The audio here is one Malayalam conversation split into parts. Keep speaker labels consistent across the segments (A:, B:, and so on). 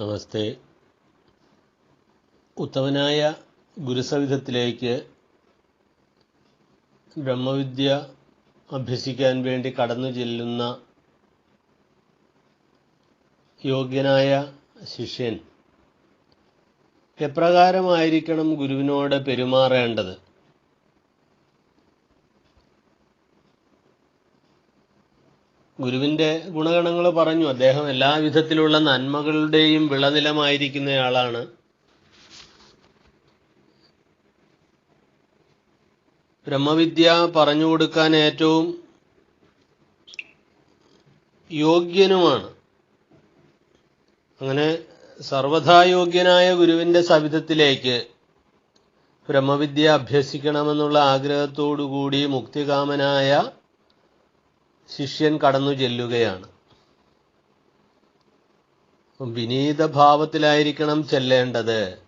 A: നമസ്തേ ഉത്തമനായ ഗുരുസവിധത്തിലേക്ക് ബ്രഹ്മവിദ്യ അഭ്യസിക്കാൻ വേണ്ടി കടന്നു ചെല്ലുന്ന യോഗ്യനായ ശിഷ്യൻ. എപ്രകാരമായിരിക്കണം ഗുരുവിനോട് പെരുമാറേണ്ടത്? ഗുരുവിന്റെ ഗുണഗണങ്ങൾ പറഞ്ഞു. അദ്ദേഹം എല്ലാവിധത്തിലുള്ള നന്മകളുടെയും വിളനിലമായിരിക്കുന്നയാളാണ് ബ്രഹ്മവിദ്യ പറഞ്ഞു കൊടുക്കാൻ ഏറ്റവും യോഗ്യനുമാണ്. അങ്ങനെ സർവഥാ യോഗ്യനായ ഗുരുവിന്റെ സവിധത്തിലേക്ക് ബ്രഹ്മവിദ്യ അഭ്യസിക്കണമെന്നുള്ള ആഗ്രഹത്തോടുകൂടി മുക്തികാമനായ ശിഷ്യൻ കടന്നു ചെല്ലുകയാണ്. വിനീത ഭാവത്തിലായിരിക്കണം ചെല്ലേണ്ടത്.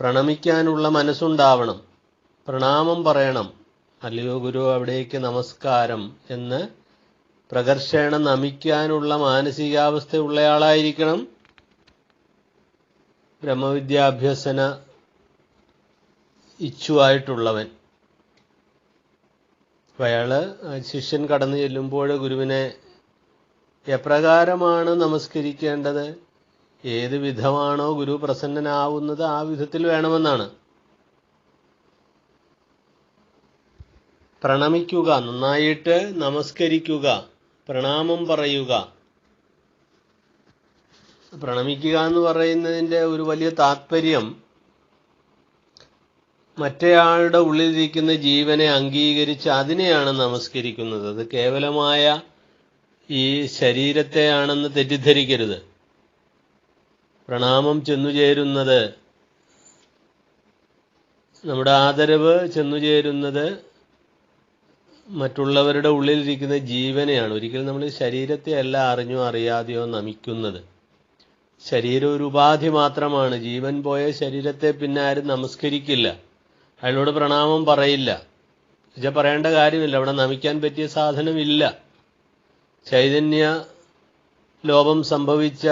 A: പ്രണമിക്കാനുള്ള മനസ്സുണ്ടാവണം. പ്രണാമം പറയണം. അല്ലയോ ഗുരു അവിടേക്ക് നമസ്കാരം എന്ന് പ്രകർഷേണ നമിക്കാനുള്ള മാനസികാവസ്ഥയുള്ളയാളായിരിക്കണം. ബ്രഹ്മവിദ്യാഭ്യസന ഇച്ഛുവായിട്ടുള്ളവൻ. അപ്പൊ അയാൾ ശിഷ്യൻ കടന്നു ചെല്ലുമ്പോൾ ഗുരുവിനെ എപ്രകാരമാണ് നമസ്കരിക്കേണ്ടത്? ഏത് വിധമാണോ ഗുരു പ്രസന്നനാവുന്നത് ആ വിധത്തിൽ വേണമെന്നാണ്. പ്രണമിക്കുക നന്നായിട്ട് നമസ്കരിക്കുക പ്രണാമം പറയുക. പ്രണമിക്കുക എന്ന് പറയുന്നതിന്റെ ഒരു വലിയ താത്പര്യം മറ്റേയാളുടെ ഉള്ളിലിരിക്കുന്ന ജീവനെ അംഗീകരിച്ച് അതിനെയാണ് നമസ്കരിക്കുന്നത്. അത് കേവലമായ ഈ ശരീരത്തെയാണെന്ന് തെറ്റിദ്ധരിക്കരുത്. പ്രണാമം ചെന്നുചേരുന്നത് നമ്മുടെ ആദരവ് ചെന്നുചേരുന്നത് മറ്റുള്ളവരുടെ ഉള്ളിലിരിക്കുന്ന ജീവനെയാണ്. ഒരിക്കലും നമ്മൾ ശരീരത്തെ അല്ല അറിഞ്ഞോ അറിയാതെയോ നമിക്കുന്നത്. ശരീരം ഒരു ഉപാധി മാത്രമാണ്. ജീവൻ പോയ ശരീരത്തെ പിന്നെ ആരും നമസ്കരിക്കില്ല. അയാളോട് പ്രണാമം പറയില്ല. പക്ഷെ പറയേണ്ട കാര്യമില്ല. അവിടെ നമിക്കാൻ പറ്റിയ സാധനമില്ല. ചൈതന്യ ലോപം സംഭവിച്ച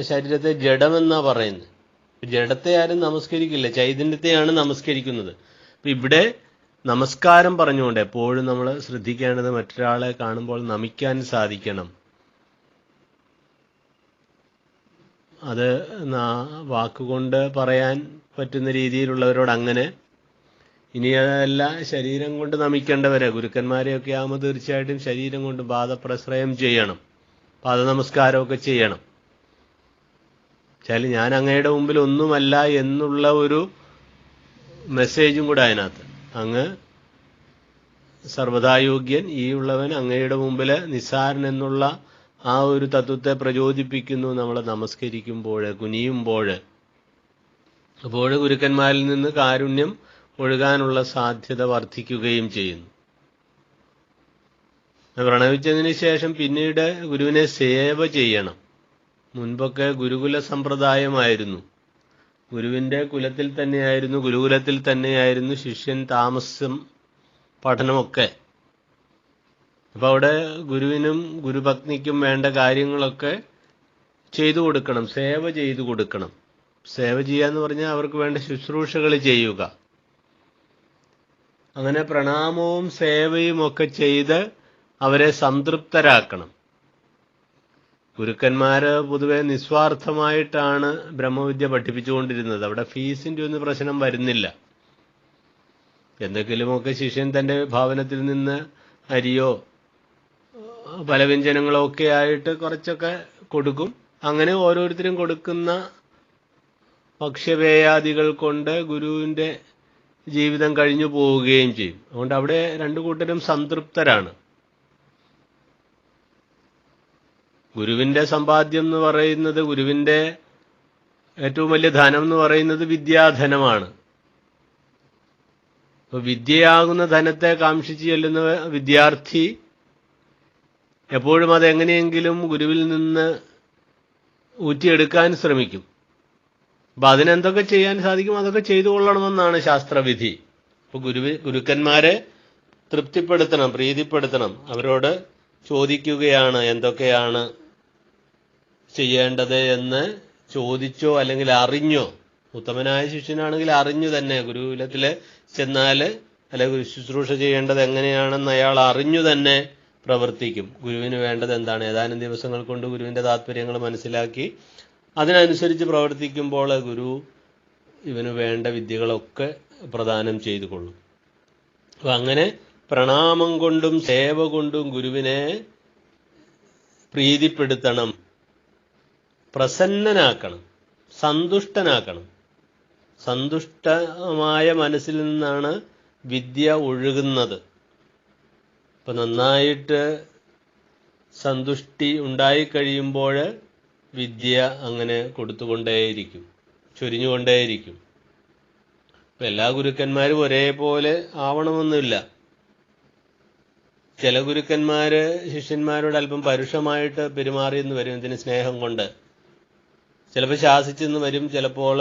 A: ശരീരത്തെ ജഡമെന്നാ പറയുന്നത്. ജഡത്തെ ആരും നമസ്കരിക്കില്ല. ചൈതന്യത്തെയാണ് നമസ്കരിക്കുന്നത്. അപ്പൊ ഇവിടെ നമസ്കാരം പറഞ്ഞുകൊണ്ട് എപ്പോഴും നമ്മൾ ശ്രദ്ധിക്കേണ്ടത് മറ്റൊരാളെ കാണുമ്പോൾ നമിക്കാൻ സാധിക്കണം. അത് വാക്കുകൊണ്ട് പറയാൻ പറ്റുന്ന രീതിയിലുള്ളവരോട് അങ്ങനെ ഇനി അതല്ല ശരീരം കൊണ്ട് നമിക്കേണ്ടവരെ ഗുരുക്കന്മാരെയൊക്കെ ആകുമ്പോൾ തീർച്ചയായിട്ടും ശരീരം കൊണ്ട് പാദപ്രശ്രയം ചെയ്യണം. പാദനമസ്കാരമൊക്കെ ചെയ്യണം. വെച്ചാൽ ഞാൻ അങ്ങയുടെ മുമ്പിൽ ഒന്നുമല്ല എന്നുള്ള ഒരു മെസ്സേജും കൂടെ അതിനകത്ത്. അങ്ങ് സർവതായോഗ്യൻ ഈ ഉള്ളവൻ അങ്ങയുടെ മുമ്പിൽ നിസ്സാരൻ എന്നുള്ള ആ ഒരു തത്വത്തെ പ്രചോദിപ്പിക്കുന്നു നമ്മൾ നമസ്കരിക്കുമ്പോൾ കുനിയുമ്പോൾ അപ്പോൾ ഗുരുക്കന്മാരിൽ നിന്ന് കാരുണ്യം ഒഴുകാനുള്ള സാധ്യത വർദ്ധിക്കുകയും ചെയ്യുന്നു. പ്രണവിച്ചതിന് ശേഷം പിന്നീട് ഗുരുവിനെ സേവ ചെയ്യണം. മുൻപൊക്കെ ഗുരുകുല സമ്പ്രദായമായിരുന്നു. ഗുരുവിന്റെ കുലത്തിൽ തന്നെയായിരുന്നു ഗുരുകുലത്തിൽ തന്നെയായിരുന്നു ശിഷ്യൻ താമസം പഠനമൊക്കെ. അപ്പോൾ അവിടെ ഗുരുവിനും ഗുരുപത്നിക്കും വേണ്ട കാര്യങ്ങളൊക്കെ ചെയ്തു കൊടുക്കണം സേവ ചെയ്തു കൊടുക്കണം. സേവ ചെയ്യാന്ന് പറഞ്ഞാൽ അവർക്ക് വേണ്ട ശുശ്രൂഷകൾ ചെയ്യുക. അങ്ങനെ പ്രണാമവും സേവയും ഒക്കെ ചെയ്ത് അവരെ സംതൃപ്തരാക്കണം. ഗുരുക്കന്മാര് പൊതുവെ നിസ്വാർത്ഥമായിട്ടാണ് ബ്രഹ്മവിദ്യ പഠിപ്പിച്ചുകൊണ്ടിരുന്നത്. അവിടെ ഫീസിന്റെ ഒന്നും പ്രശ്നം വരുന്നില്ല. എന്തെങ്കിലുമൊക്കെ ശിഷ്യൻ തന്റെ ഭാവനത്തിൽ നിന്ന് അരിയോ പലവ്യഞ്ജനങ്ങളോ ഒക്കെ ആയിട്ട് കുറച്ചൊക്കെ കൊടുക്കും. അങ്ങനെ ഓരോരുത്തരും കൊടുക്കുന്ന ഭക്ഷ്യപേയാദികൾ കൊണ്ട് ഗുരുവിന്റെ ജീവിതം കഴിഞ്ഞു പോവുകയും ചെയ്യും. അതുകൊണ്ട് അവിടെ രണ്ടു കൂട്ടരും സംതൃപ്തരാണ്. ഗുരുവിന്റെ സമ്പാദ്യം എന്ന് പറയുന്നത് ഗുരുവിന്റെ ഏറ്റവും വലിയ ധനം എന്ന് പറയുന്നത് വിദ്യാധനമാണ്. അപ്പൊ വിദ്യയാകുന്ന ധനത്തെ കാക്ഷിച്ച് ചെല്ലുന്ന വിദ്യാർത്ഥി എപ്പോഴും അതെങ്ങനെയെങ്കിലും ഗുരുവിൽ നിന്ന് ഊറ്റിയെടുക്കാൻ ശ്രമിക്കും. അപ്പൊ അതിനെന്തൊക്കെ ചെയ്യാൻ സാധിക്കും അതൊക്കെ ചെയ്തു കൊള്ളണമെന്നാണ് ശാസ്ത്രവിധി. അപ്പൊ ഗുരു ഗുരുക്കന്മാരെ തൃപ്തിപ്പെടുത്തണം പ്രീതിപ്പെടുത്തണം. അവരോട് ചോദിക്കുകയാണ് എന്തൊക്കെയാണ് ചെയ്യേണ്ടത് എന്ന് ചോദിച്ചോ അല്ലെങ്കിൽ അറിഞ്ഞോ? ഉത്തമനായ ശിഷ്യനാണെങ്കിൽ അറിഞ്ഞു തന്നെ. ഗുരുകുലത്തിൽ ചെന്നാൽ അല്ലെ ഗുരു ശുശ്രൂഷ ചെയ്യേണ്ടത് എങ്ങനെയാണെന്ന് അയാൾ അറിഞ്ഞു തന്നെ പ്രവർത്തിക്കും. ഗുരുവിന് വേണ്ടത് എന്താണ്? ഏതാനും ദിവസങ്ങൾ കൊണ്ട് ഗുരുവിന്റെ താല്പര്യങ്ങൾ മനസ്സിലാക്കി അതിനനുസരിച്ച് പ്രവർത്തിക്കുമ്പോൾ ഗുരു ഇവന് വേണ്ട വിദ്യകളൊക്കെ പ്രദാനം ചെയ്തു കൊള്ളും അപ്പൊ അങ്ങനെ പ്രണാമം കൊണ്ടും സേവ കൊണ്ടും ഗുരുവിനെ പ്രീതിപ്പെടുത്തണം പ്രസന്നനാക്കണം സന്തുഷ്ടനാക്കണം. സന്തുഷ്ടമായ മനസ്സിൽ നിന്നാണ് വിദ്യ ഒഴുകുന്നത്. ഇപ്പൊ നന്നായിട്ട് സന്തുഷ്ടി ഉണ്ടായിക്കഴിയുമ്പോൾ വിദ്യ അങ്ങനെ കൊടുത്തുകൊണ്ടേയിരിക്കും ചൊരിഞ്ഞുകൊണ്ടേയിരിക്കും. ഇപ്പൊ എല്ലാ ഗുരുക്കന്മാരും ഒരേപോലെ ആവണമെന്നില്ല. ചില ഗുരുക്കന്മാർ ശിഷ്യന്മാരോട് അല്പം പരുഷമായിട്ട് പെരുമാറിയെന്ന് വരും ഇതിന് സ്നേഹം കൊണ്ട്. ചിലപ്പോൾ ശാസിച്ചെന്ന് വരും ചിലപ്പോൾ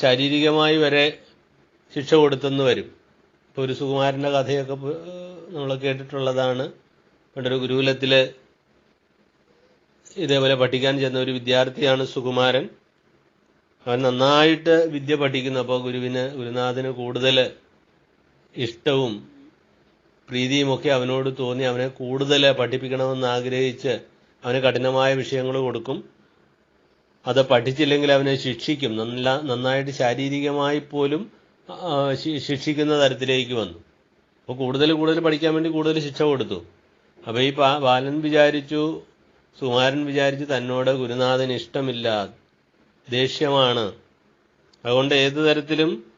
A: ശാരീരികമായി വരെ ശിക്ഷ കൊടുത്തെന്ന് വരും. ഇപ്പോൾ ഒരു സുകുമാരന്റെ കഥയൊക്കെ നമ്മൾ കേട്ടിട്ടുള്ളതാണ്. പണ്ടൊരു ഗുരുകുലത്തിൽ ഇതേപോലെ പഠിക്കാൻ ചെന്ന ഒരു വിദ്യാർത്ഥിയാണ് സുകുമാരൻ. അവൻ നന്നായിട്ട് വിദ്യ പഠിക്കുന്നു. അപ്പോൾ ഗുരുവിന് ഗുരുനാഥന് കൂടുതൽ ഇഷ്ടവും പ്രീതിയുമൊക്കെ അവനോട് തോന്നി അവനെ കൂടുതൽ പഠിപ്പിക്കണമെന്ന് ആഗ്രഹിച്ച് അവന് കഠിനമായ വിഷയങ്ങൾ കൊടുക്കും. അത് പഠിച്ചില്ലെങ്കിൽ അവനെ ശിക്ഷിക്കും. നല്ല നന്നായിട്ട് ശാരീരികമായി പോലും ശിക്ഷിക്കുന്ന തരത്തിലേക്ക് വന്നു. അപ്പോൾ കൂടുതൽ കൂടുതൽ പഠിക്കാൻ വേണ്ടി കൂടുതൽ ശിക്ഷ കൊടുത്തു. അപ്പോൾ ഈ ബാലൻ വിചാരിച്ചു സുമാരൻ വിചാരിച്ച് തന്നോട് ഗുരുനാഥന് ഇഷ്ടമില്ല ദേഷ്യമാണ്. അതുകൊണ്ട് ഏതു തരത്തിലും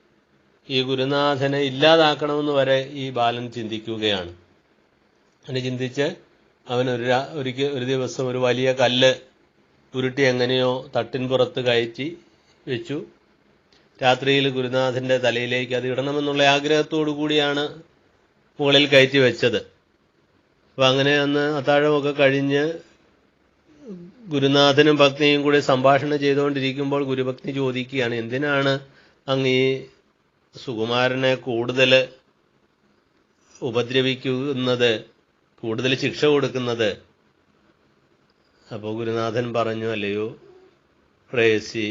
A: ഈ ഗുരുനാഥനെ ഇല്ലാതാക്കണമെന്ന് വരെ ഈ ബാലൻ ചിന്തിക്കുകയാണ്. അങ്ങനെ ചിന്തിച്ച് അവൻ ഒരു ഒരിക്കൽ ഒരു ദിവസം ഒരു വലിയ കല്ല് ഉരുട്ടി എങ്ങനെയോ തട്ടിൻപുറത്ത് കയറ്റി വെച്ചു. രാത്രിയിൽ ഗുരുനാഥന്റെ തലയിലേക്ക് അത് ഇടണമെന്നുള്ള ആഗ്രഹത്തോടു കൂടിയാണ് മുകളിൽ കയറ്റി വെച്ചത്. അപ്പൊ അങ്ങനെ അന്ന് അത്താഴമൊക്കെ കഴിഞ്ഞ് ഗുരുനാഥനും ഭക്തിയും കൂടി സംഭാഷണം ചെയ്തുകൊണ്ടിരിക്കുമ്പോൾ ഗുരുഭക്തി ചോദിക്കുകയാണ് എന്തിനാണ് അങ്ങ് ഈ സുകുമാരനെ കൂടുതൽ ഉപദ്രവിക്കുന്നത് കൂടുതൽ ശിക്ഷ കൊടുക്കുന്നത്? അപ്പോൾ ഗുരുനാഥൻ പറഞ്ഞു അല്ലയോ പ്രേസി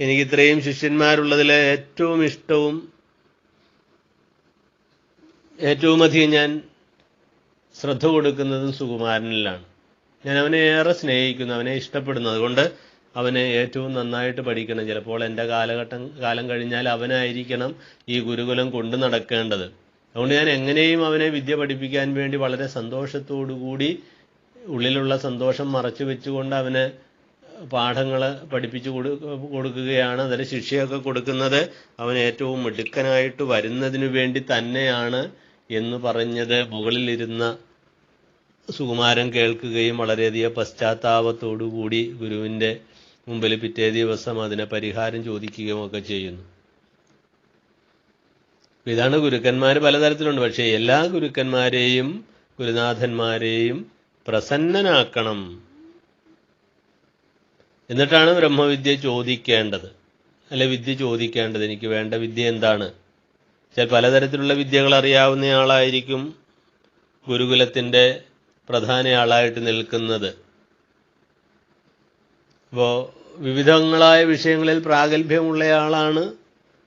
A: എനിക്ക് ഇത്രയും ശിഷ്യന്മാരുള്ളതിലെ ഏറ്റവും ഇഷ്ടവും ഏറ്റവും അധികം ഞാൻ ശ്രദ്ധ കൊടുക്കുന്നതും സുകുമാരനിലാണ്. ഞാൻ അവനെ ഏറെ സ്നേഹിക്കുന്നു അവനെ ഇഷ്ടപ്പെടുന്നു. അതുകൊണ്ട് അവനെ ഏറ്റവും നന്നായിട്ട് പഠിക്കണം. ചിലപ്പോൾ എന്റെ കാലഘട്ടം കാലം കഴിഞ്ഞാൽ അവനായിരിക്കണം ഈ ഗുരുകുലം കൊണ്ടു നടക്കേണ്ടത്. അതുകൊണ്ട് ഞാൻ എങ്ങനെയും അവനെ വിദ്യ പഠിപ്പിക്കാൻ വേണ്ടി വളരെ സന്തോഷത്തോടുകൂടി ഉള്ളിലുള്ള സന്തോഷം മറച്ചു വെച്ചുകൊണ്ട് അവന് പാഠങ്ങൾ പഠിപ്പിച്ചു കൊടു കൊടുക്കുകയാണ്. അതിന് ശിക്ഷയൊക്കെ കൊടുക്കുന്നത് അവൻ ഏറ്റവും മിടുക്കനായിട്ട് വരുന്നതിനു വേണ്ടി തന്നെയാണ് എന്ന് പറഞ്ഞത് മുകളിലിരുന്ന സുകുമാരൻ കേൾക്കുകയും വളരെയധികം പശ്ചാത്താപത്തോടുകൂടി ഗുരുവിന്റെ മുമ്പിൽ പിറ്റേ ദിവസം അതിനെ പരിഹാരം ചോദിക്കുകയും ഒക്കെ ചെയ്യുന്നു. ഇതാണ് ഗുരുക്കന്മാർ പലതരത്തിലുണ്ട്. പക്ഷേ എല്ലാ ഗുരുക്കന്മാരെയും ഗുരുനാഥന്മാരെയും പ്രസന്നനാക്കണം. എന്നിട്ടാണ് ബ്രഹ്മവിദ്യ ചോദിക്കേണ്ടത്. അല്ലെ വിദ്യ ചോദിക്കേണ്ടത്? എനിക്ക് വേണ്ട വിദ്യ എന്താണ്? ചില പലതരത്തിലുള്ള വിദ്യകൾ അറിയാവുന്ന ആളായിരിക്കും പ്രധാന ആളായിട്ട് നിൽക്കുന്നത്. അപ്പോൾ വിവിധങ്ങളായ വിഷയങ്ങളിൽ പ്രാഗൽഭ്യമുള്ളയാളാണ്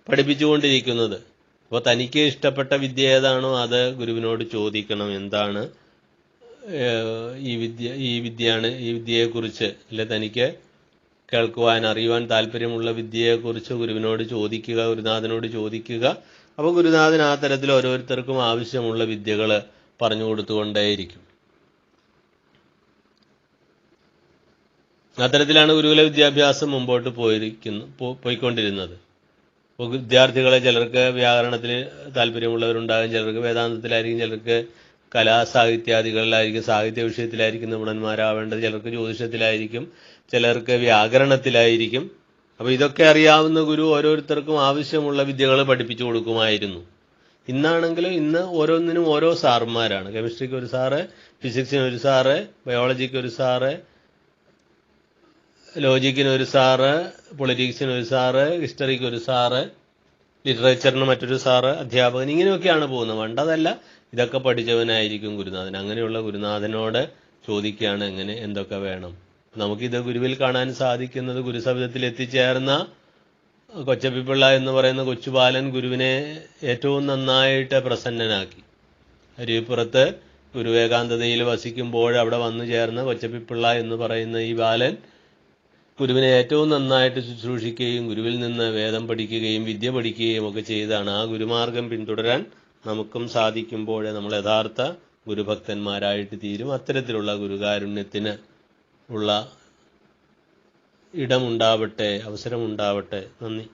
A: പഠിപ്പിച്ചുകൊണ്ടിരിക്കുന്നത്. അപ്പോൾ തനിക്ക് ഇഷ്ടപ്പെട്ട വിദ്യ ഏതാണോ അത് ഗുരുവിനോട് ചോദിക്കണം എന്താണ് ഈ വിദ്യ ഈ വിദ്യയാണ് ഈ വിദ്യയെക്കുറിച്ച്. അല്ലെ തനിക്ക് കേൾക്കുവാൻ അറിയുവാൻ താല്പര്യമുള്ള വിദ്യയെക്കുറിച്ച് ഗുരുവിനോട് ചോദിക്കുക ഗുരുനാഥനോട് ചോദിക്കുക. അപ്പോൾ ഗുരുനാഥൻ ആ തരത്തിൽ ഓരോരുത്തർക്കും ആവശ്യമുള്ള വിദ്യകൾ പറഞ്ഞു കൊടുത്തുകൊണ്ടേയിരിക്കും. അത്തരത്തിലാണ് ഗുരുകുല വിദ്യാഭ്യാസം മുമ്പോട്ട് പോയിരിക്കുന്നു പോയിക്കൊണ്ടിരുന്നത്. വിദ്യാർത്ഥികളെ ചിലർക്ക് വ്യാകരണത്തിൽ താല്പര്യമുള്ളവരുണ്ടാകും ചിലർക്ക് വേദാന്തത്തിലായിരിക്കും ചിലർക്ക് കലാസാഹിത്യാദികളിലായിരിക്കും സാഹിത്യ വിഷയത്തിലായിരിക്കും നിപുണന്മാരാവേണ്ടത് ചിലർക്ക് ജ്യോതിഷത്തിലായിരിക്കും ചിലർക്ക് വ്യാകരണത്തിലായിരിക്കും. അപ്പോൾ ഇതൊക്കെ അറിയാവുന്ന ഗുരു ഓരോരുത്തർക്കും ആവശ്യമുള്ള വിദ്യകൾ പഠിപ്പിച്ചു കൊടുക്കുമായിരുന്നു. ഇന്നാണെങ്കിൽ ഇന്ന് ഓരോന്നിനും ഓരോ സാറുമാരാണ് കെമിസ്ട്രിക്ക് ഒരു സാറ് ഫിസിക്സിന് ഒരു സാറ് ബയോളജിക്ക് ഒരു സാറ് ലോജിക്കിന് ഒരു സാറ് പൊളിറ്റിക്സിന് ഒരു സാറ് ഹിസ്റ്ററിക്ക് ഒരു സാറ് ലിറ്ററേച്ചറിന് മറ്റൊരു സാറ് അധ്യാപകൻ ഇങ്ങനെയൊക്കെയാണ് പോകുന്നത്. വേണ്ടതല്ല ഇതൊക്കെ പഠിച്ചവനായിരിക്കും ഗുരുനാഥൻ. അങ്ങനെയുള്ള ഗുരുനാഥനോട് ചോദിക്കുകയാണ് എങ്ങനെ എന്തൊക്കെ വേണം. നമുക്കിത് ഗുരുവിൽ കാണാൻ സാധിക്കുന്നത് ഗുരുസവിധത്തിൽ എത്തിച്ചേർന്ന കൊച്ചപ്പിപ്പിള്ള എന്ന് പറയുന്ന കൊച്ചുബാലൻ ഗുരുവിനെ ഏറ്റവും നന്നായിട്ട് പ്രസന്നനാക്കി. അരുവിപ്പുറത്ത് ഗുരുവേകാന്തതയിൽ വസിക്കുമ്പോൾ അവിടെ വന്നു ചേർന്ന കൊച്ചപ്പിപ്പിള്ള എന്ന് പറയുന്ന ഈ ബാലൻ ഗുരുവിനെ ഏറ്റവും നന്നായിട്ട് ശുശ്രൂഷിക്കുകയും ഗുരുവിൽ നിന്ന് വേദം പഠിക്കുകയും വിദ്യ പഠിക്കുകയും ഒക്കെ ചെയ്താണ്. ആ ഗുരുമാർഗം പിന്തുടരാൻ നമുക്കും സാധിക്കുമ്പോഴേ നമ്മൾ യഥാർത്ഥ ഗുരുഭക്തന്മാരായിട്ട് തീരും. അത്തരത്തിലുള്ള ഗുരുകാരുണ്യത്തിന് ഉള്ള ഇടമുണ്ടാവട്ടെ അവസരമുണ്ടാവട്ടെ. നന്ദി.